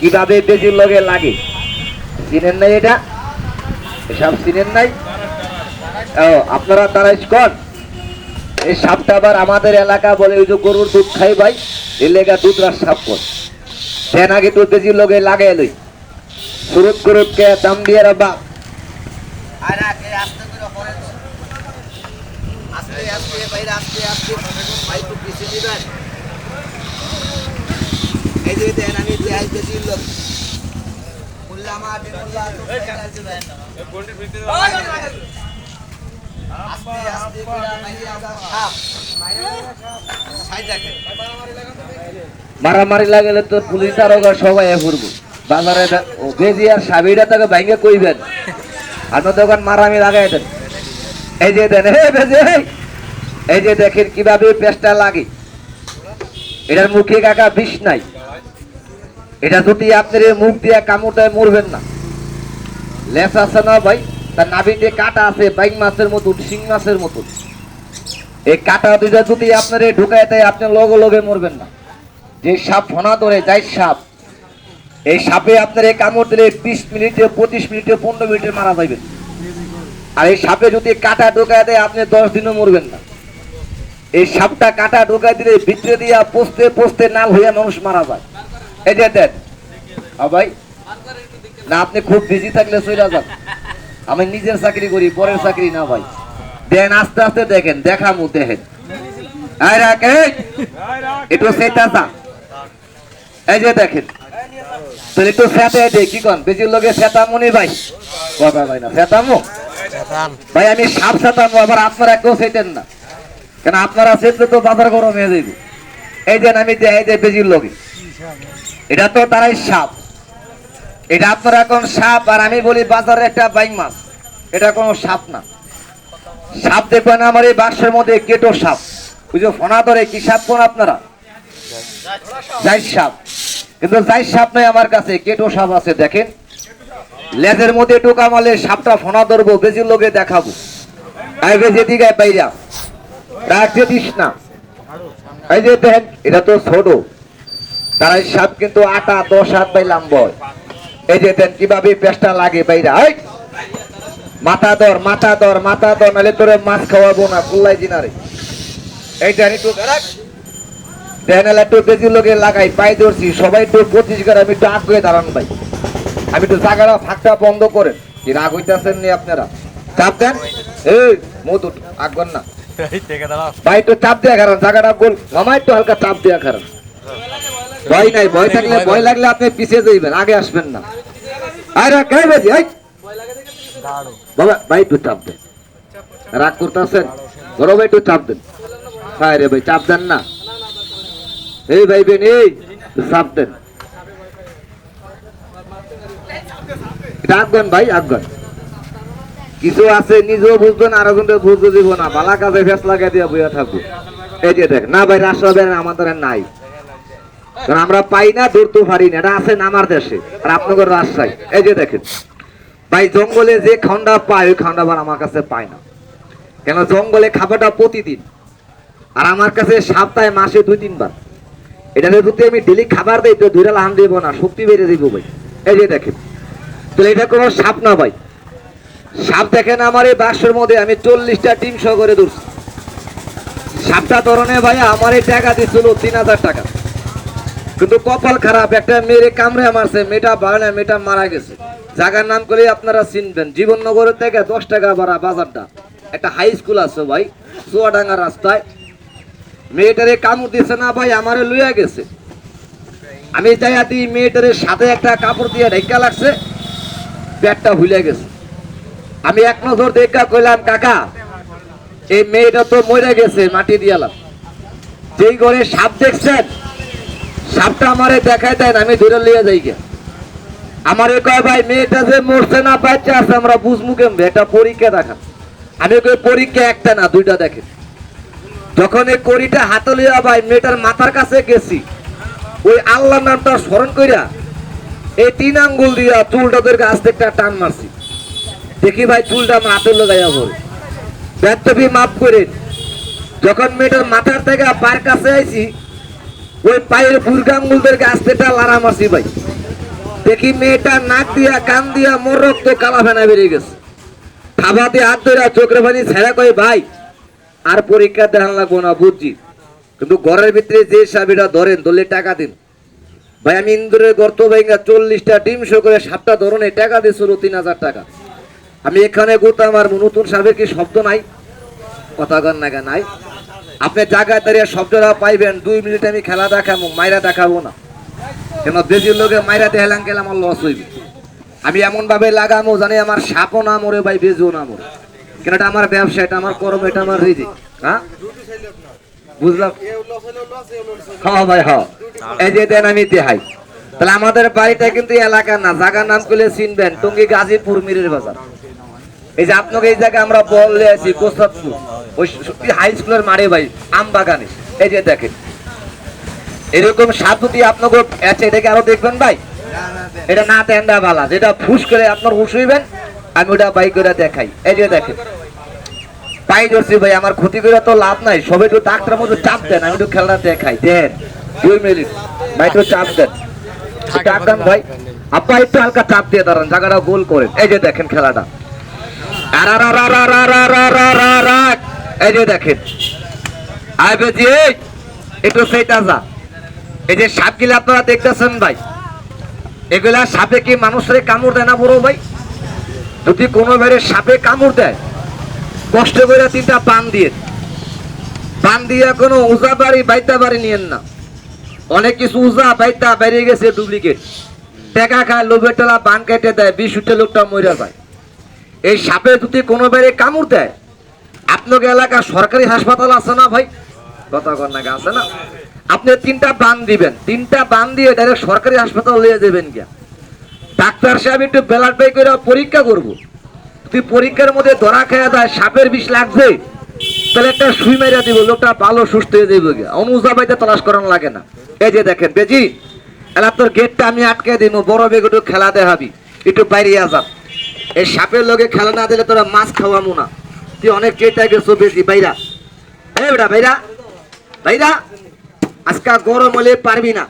কীভাবে বেজির লগে লাগে। চিনেন নাই এটা? এসব চিনেন নাই? আপনারা তারা কন এই সাপটা আবার আমাদের এলাকা বলে ওই যে গরুর দুধ খাই ভাই এই লেগা দুধ রাস সাপ কর সেন আগে তো বেজির লগে লাগে লই। সুরত করুত কে দাম দিয়ে রাবা এই যে দেন আমি মারামারি লাগলে তো পুলিশ আরও সবাই ঘুরবো বাজারে বেজি আর সাবিটা তাকে ভাঙ্গে কইবেন। আপনার দোকান মারামি লাগাই দেন। এই যে দেন হে বেজি এই। যে দেখেন কীভাবে পেস্টটা লাগে। এটার মুখে কাকা বিষ নাই। এটা যদি আপনার মুখ দিয়ে কামড়টায় মরবেন না। লেস আছে না ভাই? তার নাভিতে কাটা আছে বাইক মাছের মতন, শিং মাছের মতন। এই কাটা দুইটা যদি আপনার ঢুকায় দেয়, আপনি লগে লগে মরবেন না। যে সাপ ফোনা ধরে, যাই সাপ। এই সাপে আপনার এই কামড় দিলে বিশ মিনিটে, পঁচিশ মিনিটে, পনেরো মিনিটে মারা যাবেন আর এই সাপে যদি কাটা ঢোকায় দেয়, আপনি দশ দিনও মরবেন না। এই সাপটা কাটা ঢোকায় দিলে ভিতরে দিয়া পোস্তে পোস্তে নাল হইয়া মানুষ মারা যায়। দেন ভাই। না আপনি খুব বিজি থাকলে চলে যান। আমি নিজের চাকরি করি পরের চাকরি না ভাই। দেন আস্তে আস্তে দেখেন দেখা দেখামু দেখেন। রাখ। একটু সেটা যা। এই যে দেখেন। তাহলে একটু কি কন? লোকে ফেতামুনি ভাই। কথা ভাই না ফেতামু ভাই আমি সাপ ফেতামু আবার আপনারা কেউ সেটেন না। কেন আপনারা সেটলে তো বাজার গরম হয়ে যাইব। এই যে আমি যে এই যে বেজির লোকে। এটা তো তারাই সাপ। এটা আপনারা এখন সাপ আর আমি বলি বাজারে একটা বাইং মাছ। এটা কোনো সাপ না। সাপ দেখবেন আমার এই বাক্সের মধ্যে কেটো সাপ। যে ফোনা ধরে, কি সাপ কোন আপনারা? যাই সাপ। কিন্তু যাই সাপ নাই আমার কাছে, কেটো সাপ আছে, দেখেন। লেজের মধ্যে টোকা মালে সাপটা ফোনা ধরবো বেশির লোকে দেখাবো। তাই বেশি দিকে বাইরা। রাখতে দিস না। এই যে দেখেন, এটা তো ছোট। তারাই সাপ কিন্তু আটা দশ হাত বাই লম্বা। হয়। এই যে দেন কীভাবে পেস্টা লাগে বাইরা মাথা দর মাথা দর মাথা দর নালে তোরে মাছ খাওয়াবো না কুল্লাই জিনারে এইটা একটু দেনালে একটু বেশি লোকে লাগাই পাই ধরছি সবাই একটু পঁচিশ করে আমি একটু আগ দাঁড়ান ভাই। আমি একটু জায়গাটা ফাঁকটা বন্ধ করেন কি রাগ হইতেছেন নি আপনারা? চাপ দেন? এই মধু আগবেন না। ভাই একটু চাপ দেয়া কারণ জায়গাটা গোল মামা একটু হালকা চাপ দেয়া কারণ ভয় নাই ভয় থাকলে ভয় লাগলে আপনি পিছিয়ে যাইবেন আগে আসবেন না। আরে কে বাজি এই বাবা ভাই একটু চাপ দেন। রাগ করতেছেন? বড় ভাই একটু চাপ দেন। হ্যাঁ রে ভাই চাপ দেন না। এই ভাই বেন এই চাপ দেন। এটা ভাই আগুন কিছু আছে নিজেও বুঝবেন আর একজনকে বুঝতে দিব না। বালা কাজে ফেস লাগাই দিয়ে বইয়া থাকব। এই যে দেখ না ভাই রাষ্ট্র আমাদের নাই। কারণ আমরা পাই না ধরতে পারি না। এটা আছে আমার দেশে আর আপনাদের রাজশাহী। এই যে দেখেন, ভাই জঙ্গলে যে খান্ডা পায়, ওই খান্ডা আবার আমার কাছে পায় না। কেন, জঙ্গলে খাবারটা প্রতিদিন। আর আমার কাছে সপ্তাহে, মাসে দুই, তিনবার। এটা যদি আমি ডেলি খাবার দিই, তো দুইটা লাহান দিব না, শক্তি বেড়ে দিব ভাই। এই যে দেখেন, তাহলে এটা কোনো সাপ না ভাই। সাপ দেখেন আমার এই বাক্সের মধ্যে, আমি চল্লিশটা টিম সহ করে ধরছি। সাপটা ধরনে ভাই, আমার এই টাকা দিচ্ছিল তিন হাজার টাকা। কিন্তু কপাল খারাপ, একটা মেয়েরে কামড়ে মারছে, মেয়েটা বাগানে মেয়েটা মারা গেছে। জায়গার নাম করে আপনারা চিনবেন জীবননগরের থেকে দশ টাকা ভাড়া বাজারটা। একটা হাই স্কুল আছে ভাই, চুয়াডাঙ্গা রাস্তায়। মেয়েটারে কামড় দিছে না ভাই, আমারে লইয়া গেছে। আমি যাই আদি মেয়েটারে সাথে একটা কাপড় দিয়ে ঢেকা লাগছে পেটটা ভুলে গেছে। আমি এক নজর দেখা কইলাম, কাকা, এই মেয়েটা তো মরে গেছে, মাটি দিয়ালাম যেই ঘরে সাপ দেখছেন সাপটা আমারে দেখায় দেন আমি ধরে লিয়ে যাই গে আমারে কয়, ভাই, মেয়েটা যে মরছে না, বাচ্চা আছে, আমরা বুঝমু কেমবে একটা পরীক্ষা দেখান। আমি কই, পরীক্ষা একটা না, দুইটা দেখেন। যখন এই কড়িটা হাতে লিয়া ভাই, মেয়েটার মাথার কাছে গেছি। ওই আল্লাহ নামটা স্মরণ কইরা এই তিন আঙ্গুল দিয়া চুলটা তোর আস্তে একটা টান মারছি। দেখি, ভাই, চুলটা আমার হাতের লাগাইয়া পড়ে। ব্যর্থবি মাফ করে যখন মেয়েটার মাথার থেকে পায়ের কাছে আইছি ওই পায়ের বুর্গাঙ্গুলদেরকে আস্তে একটা লারা ভাই। দেখি মেয়েটা নাক দিয়া, কান দিয়া মোর রক্ত কালা ফেনা বেরিয়ে গেছে। থাবাতে হাত ধরে চোখের পানি ছেড়া কই ভাই, আর পরীক্ষা দেখান লাগবো না বুঝছি। কিন্তু ঘরের ভিতরে যে সাবিটা ধরেন, ধরলে টাকা দিন। ভাই, আমি ইন্দুরের গর্ত ভাইঙ্গা চল্লিশটা ডিম শো করে সাতটা ধরনের টাকা দিয়েছিল তিন হাজার টাকা। আমি এখানে গুতাম আর নতুন সাবের কি শব্দ নাই? কথা গান না নাই। আপনি জায়গায় দাঁড়িয়ে শব্দটা পাইবেন, দুই মিনিট আমি খেলা দেখাবো মাইরা দেখাবো না। কেন বেশির লোকে মাইরা দেখালাম গেলে আমার লস হইবে। আমি এমন ভাবে লাগামো জানি আমার সাপও না মরে ভাই বেজও না মরে। কেন, এটা আমার ব্যবসা, এটা আমার কর্ম, এটা আমার রিজিক হ্যাঁ? বুঝলাম? হ্যাঁ ভাই হ্যাঁ। এই যে দেন আমি দেখাই। তাহলে আমাদের বাড়িটা কিন্তু এলাকা না জায়গার নাম করলে চিনবেন, টঙ্গি গাজীপুর মিরের বাজার। এই যে আপনাকে এই জায়গায় আমরা বললে আছি কোসাদপুর ওই হাই স্কুলের মারে ভাই, আম বাগানে। এই যে দেখেন। এরকম আপনাকে আছে, এটাকে আরও দেখবেন ভাই। এটা না বালা, যেটা ফুস করে আপনার আমি ওটা করে দেখাই। এই যে দেখেন। পাই ধরছি ভাই, আমার ক্ষতি করে তো লাভ নাই। সবে একটু ডাক্তার মতো চাপ দেন, আমি একটু খেলনা দেখাই। দেন, দুই মিনিট। ভাই, একটু চাপ দেন। ভাই। আব্বা একটু হালকা চাপ দিয়ে দাঁড়ান, জায়গাটা গোল করেন। এই যে দেখেন খেলাটা। এই যে দেখেন। আয় বেজি একটু সেইটা যা এই যে সাপগুলো আপনারা দেখতেছেন ভাই, এগুলা সাপে কি মানুষের কামড় দেয় না বড় ভাই? যদি কোনো বেড়ে সাপে কামড় দেয়, কষ্ট করে তিনটা পান দিয়ে। পান দিয়ে কোনো উজা বাড়ি, বাইতা বাড়ি নিয়েন না। অনেক কিছু উজা, বাইতা বেরিয়ে গেছে ডুপ্লিকেট। টাকা খায়, লোভের টেলা পান কেটে দেয় বিশ উঠে লোকটা মরে যায়। এই সাপে যদি কোনো বেড়ে কামড় দেয় আপনাকে এলাকা সরকারি হাসপাতাল আছে না ভাই? কথা কর আছে না? আপনি তিনটা বান দিবেন, তিনটা বান দিয়ে ডাইরেক্ট সরকারি হাসপাতাল নিয়ে যাবেন গিয়া। ডাক্তার সাহেব একটু ব্লাড বাই করে পরীক্ষা করব। তুই পরীক্ষার মধ্যে ধরা খেয়ে দেয়, সাপের বিষ লাগবে তাহলে একটা সুই মেরে দিব, লোকটা ভালো, সুস্থ হয়ে যাবে গিয়া। অনুজা বাইতে তলাশ করানো লাগে না। এই যে দেখেন, বেজি, এলা তোর গেটটা আমি আটকে দিব, বড় বেগ একটু খেলা দেখাবি, একটু বাইরে আসা এই সাপের লগে খেলা না দিলে তোরা মাছ খাওয়ামু না। তুই অনেক চেষ্টা গেছো বেশি বাইরা এই বেটা বাইরা বাইরা আজকা গরম হলে পারবি না।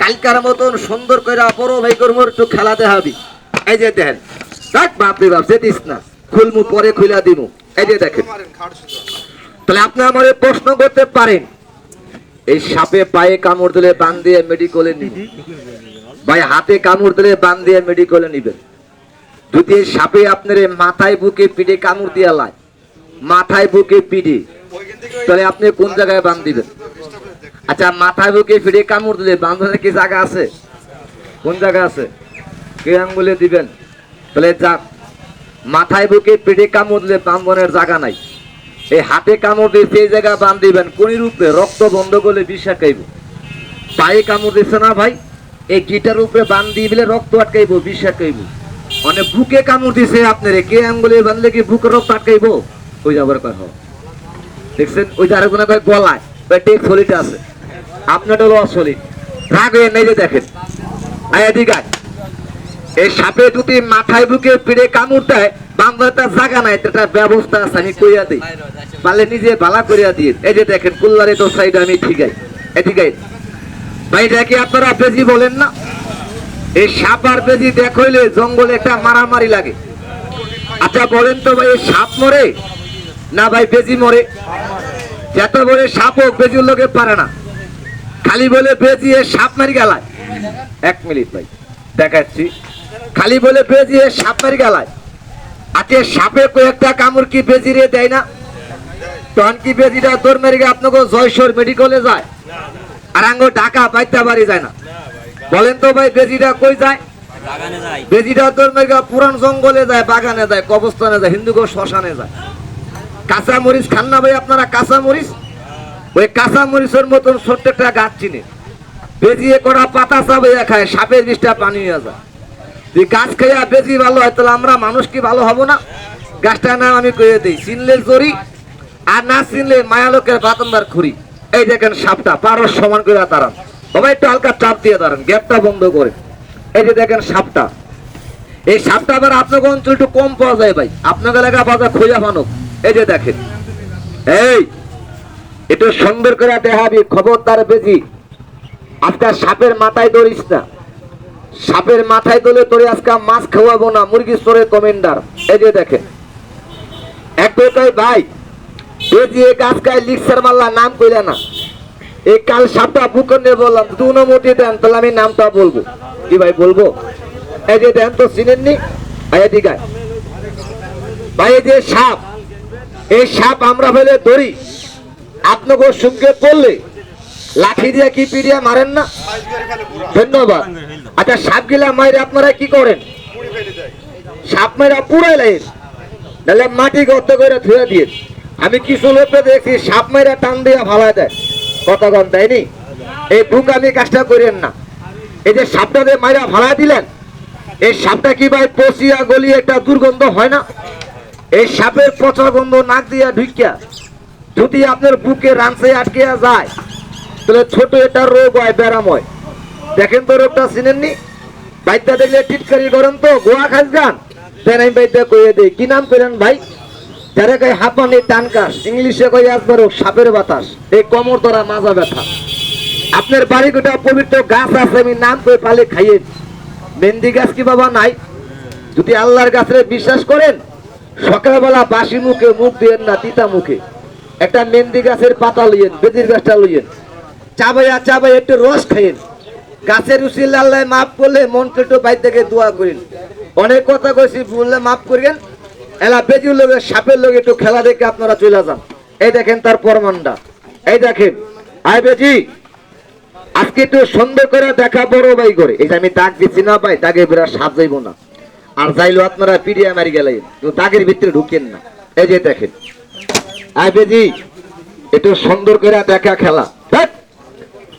কালকার মতন সুন্দর করে বড় ভাই কর্মর একটু খেলা দেখাবি এই যে দেখেন, দেখ বাপরে বাপ, যেতিস না, খুলমু পরে খুলা দিমু। এই যে দেখেন। তাহলে আপনি আমার প্রশ্ন করতে পারেন, এই সাপে পায়ে কামড় দিলে বান দিয়ে মেডিকেলে নিবেন ভাই, হাতে কামড় দিলে বান দিয়ে মেডিকেলে নিবেন যদি সাপে আপনার মাথায় বুকে পিঠে কামড় দিয়ে লাই মাথায় বুকে পিঠে। তাহলে আপনি কোন জায়গায় বান দিবেন? আচ্ছা মাথায় বুকে ফিরে কামড় দিলে বান্ধনের কি জায়গা আছে? কোন জায়গা আছে? কে আঙ্গুলে দিবেন? তাহলে যাক মাথায় বুকে পেটে কামড় দিলে বান্ধনের জায়গা নাই। এই হাতে কামড় দিয়ে সেই জায়গা বান দিবেন, কোন রূপে রক্ত বন্ধ করলে বিষা খাইব পায়ে কামড় দিচ্ছে না ভাই? এই গিটার উপরে বান দিয়ে দিলে রক্ত আটকাইব, বিষা খাইব মানে বুকে কামড় দিছে আপনারে। কে আঙ্গুলে বানলে কি বুকে রক্ত আটকাইব? ওই যাবার কয় দেখছেন? ওই যে আরেকজনে কয় গলায়। টেক সলিড আছে। আপনারটা হলো অসলিড। রাগ হয়ে নেই দেখেন। এই সাপে যদি মাথায় বুকে পিড়ে কামড় দেয় জায়গা নাই একটা ব্যবস্থা আছে, আমি কইয়া দিই। পারলে নিজে বালা করিয়া দিয়ে। এই যে দেখেন, কুল্লারে তো সাইড আমি ঠিকাই। এদিকে ভাই এটা কি আপনারা বেজি বলেন না? এই সাপ আর বেজি দেখ জঙ্গলে একটা মারামারি লাগে। আচ্ছা বলেন তো ভাই সাপ মরে না ভাই বেজি মরে? যত বলে সাপ হোক বেজির লোকে পারে না। খালি বলে বেজি, এ সাপ মারি গেলায়। এক মিনিট ভাই, দেখাচ্ছি। খালি বলে বেজি, এ সাপ মারি গেলায়। আজকে সাপে কয়েকটা কামড় কি বেজি রে দেয় না? তখন কি বেজিটা দৌড় মেরে আপনাকে জয়সর মেডিকেলে যায়? আর আঙ্গ ঢাকা বাইতে বাড়ি যায় না? বলেন তো ভাই বেজিটা কই যায়? বেজিটা পুরান জঙ্গলে যায় বাগানে যায় কবস্থানে যায় হিন্দুগো শ্মশানে যায়। কাঁচা মরিচ খান না ভাই আপনারা কাঁচা মরিচ? ওই কাঁচা মরিচের মতন ছোট্ট একটা গাছ চিনে। বেজিয়ে করা পাতা খায় সাপের বিষটা পানি হয়ে যায়। তুই গাছ খাইয়া বেশি ভালো হয় তাহলে আমরা মানুষ কি ভালো হব না? গাছটার নাম আমি কয়ে দিই চিনলে জরি আর না চিনলে মায়ালোকের বাতন্দার খুরি। এই দেখেন সাপটা পারস সমান করে দাঁড়ান। বাবা, একটু হালকা চাপ দিয়ে দাঁড়ান, গ্যাপটা বন্ধ করে এই যে দেখেন সাপটা। এই সাপটা আবার আপনাকে অঞ্চল একটু কম পাওয়া যায় ভাই। আপনাকে এলাকা বাজার খোঁজা ফানুক এই যে দেখেন। এই, একটু সুন্দর করে দেখাবি, খবরদার বেজি। আজকাল সাপের মাথায় দৌড়িস না। সাপের মাথায় তোলে তোরে আজকে মাছ খাওয়াবো না মুরগি স্তরে কমেন্ডার। এই যে দেখেন। এক ভাই এ যে গাছ গায়ে লিক্সার মাল্লা নাম কইলে না। এই কাল সাপটা নিয়ে বললাম, দু অনুমতি দেন, তাহলে আমি নামটা বলব। কি ভাই, বলব? এই যে দেন তো, চিনেননি? ভাই এদিকে আয়। ভাই যে সাপ। এই সাপ আমরা ফেলে ধরি। আপনাকে সঙ্গে পড়লে লাঠি দিয়ে কি পিড়িয়ে মারেন না? ধন্যবাদ। আচ্ছা সাপ গিলা মাইরে আপনারা কি করেন? সাপ মাইরা পুরাই লাইন নাহলে মাটি গর্ত করে ধুয়ে দিয়ে আমি কিছু লোককে দেখছি, সাপ মাইরা টান দিয়ে ভালায় দেয়। কন তাইনি এই বুক আমি কাজটা করেন না। এই যে সাপটা দিয়ে মাইরা ভাড়া দিলেন, এই সাপটা কি ভাই পচিয়া গলি একটা দুর্গন্ধ হয় না? এই সাপের পচা গন্ধ নাক দিয়া ঢুকিয়া যদি আপনার বুকে রানসে আটকে যায়, তাহলে ছোট একটা রোগ হয় ব্যারাম হয় দেখেন তো রোগটা চিনেননি? বাইদা দেখলে টিটকারি করেন তো, গোয়া খাস গান। দেন আমি বাইদা কইয়ে দিই। কি নাম করেন ভাই? যারা কই হাঁপানি টানকাস ইংলিশে কই একবার সাপের বাতাস, এই কমর ধরা মাজা ব্যথা। আপনার বাড়ি গোটা পবিত্র গাছ আছে, আমি নাম করে পালে খাইয়ে মেহেন্দি গাছ কি বাবা নাই? যদি আল্লাহর গাছে বিশ্বাস করেন, সকালবেলা বাসি মুখে মুখ দিয়েন না, তিতা মুখে। একটা মেহেন্দি গাছের পাতা লইয়েন, বেদির গাছটা লইয়েন। চাবাইয়া চাবাই একটু রস খাইয়েন। গাছের উচিল আল্লাহ মাফ করলে মনকে একটু বাইর থেকে দোয়া করেন। অনেক কথা কইছি বললে মাফ করিয়েন এলা বেজির লোকের সাপের লোক একটু খেলা দেখে আপনারা চলে যান। এই দেখেন তার পরমানটা এই দেখেন। আয় বেজি, আজকে একটু সুন্দর করে দেখা বড় ভাই করে। এই যে আমি দাগ দিচ্ছি না ভাই দাগে বিরাট সাপ যাইব না। আর যাইলো আপনারা পিড়িয়া মারি গেলেন। দাগের ভিতরে ঢুকেন না। এই যে দেখেন। আয় বেজি, একটু সুন্দর করে দেখা খেলা।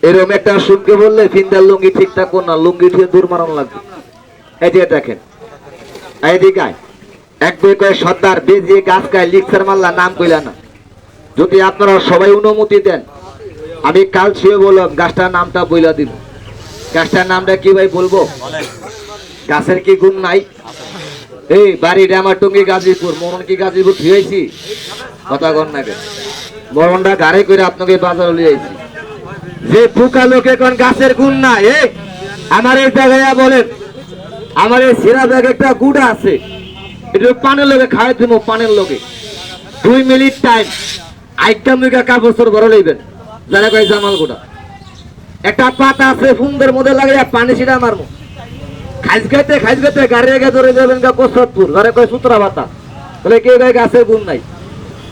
এরকম একটা সুখকে বললে ফিন্দার লুঙ্গি ঠিক থাকব না, লুঙ্গি দিয়ে দূর মারানো লাগবে। এই যে দেখেন। এইদিকে আয়। এক দুই কয় সর্দার বেজিয়ে গাছ গায়ে লিক্সার মাল্লা নাম কইলা না। যদি আপনারা সবাই অনুমতি দেন, আমি কাল ছুঁয়ে বললাম, গাছটার নামটা বইলা দিব। গাছটার নামটা কি ভাই বলব? গাছের কি গুণ নাই? এই বাড়িটা আমার টঙ্গি গাজীপুর, মরণ কি গাজীপুর ধুয়েছি কথা কন না মরণটা গাড়ি করে আপনাকে বাজারে লিয়েছি যে পোকা লোকে কোন গাছের গুণ না এ? আমার এই জায়গায় বলেন, আমার এই সেরা ব্যাগ একটা গুড়া আছে। এটা পানের লোকে খাওয়াই দিব পানের লোকে দুই মিনিট টাইম আইটা কাপড় বড় লইবেন। জামাল গোটা। একটা পাতা আছে মধ্যে লাগে পানি ছিটা মারবো খাইজ খাইতে খাইজ খাইতে গাড়ি আগে ধরে যাবেন গা ঘরে কয় সুতরা পাতা। বলে কেউ গায়ে গাছের গুণ নাই।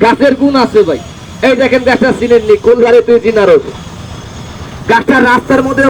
গাছের গুণ আছে ভাই। এই দেখেন গাছটা চিনেননি কোন গাড়ি তুই চিনার গাছটা রাস্তার মধ্যে